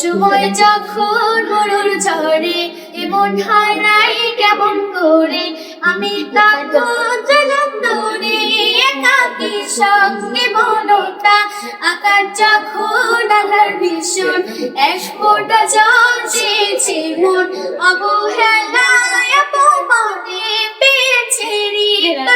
সময় যখন মরুর ঝরে এমন কেমন করে? আমি তখন দৌড়ে একাকি সঙ্গে মনটা। আকার যখন আধার ভীষণ এক ফোঁটা জল চেয়েছে মন। অবহেলায়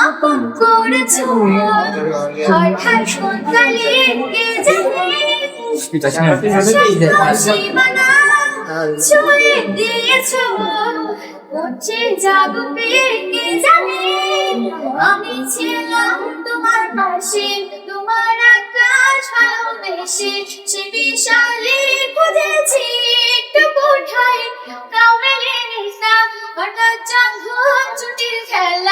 আপন করেছ। হঠাৎ সন্তালে কে জানে? ছুঁয়ে দিয়েছ। করছে জাদু কে জানে? আমি ছিলাম তোমার পাশে, তোমার আকাশ ভালোবেসে সে বিশালে খুঁজেছি একটু কোঠায়। মেলেনি হঠাৎ যখন ছুটির খেলা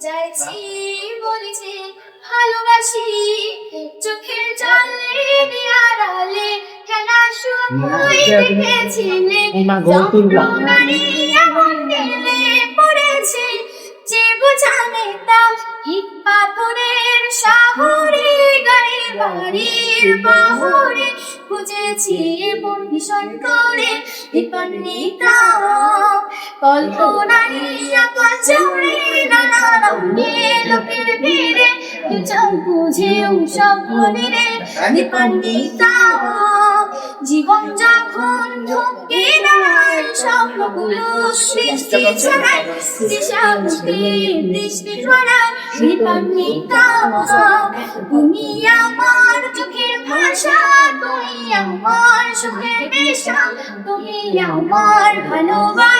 চাইছি বলেছি ভালোবাসি চোখের জলে আড়ালে খেলা সময় দেখেছিলে পাথরের শহরে গাড়ির বাড়ির বহরে খুঁজেছি এমন ভীষণ করে নানা লোকের ভিড়ে সব মনে বিপন্নিতা জীবন যখন ঢুকে নাই স্বপ্নগুলো সৃষ্টি ছাড়াই দিশা মুক্তির দৃষ্টি ছড়ায় তুমি আমার চোখের ভাষা, তুমি আমার সুখের নেশা, তুমি আমার ভালোবাসা।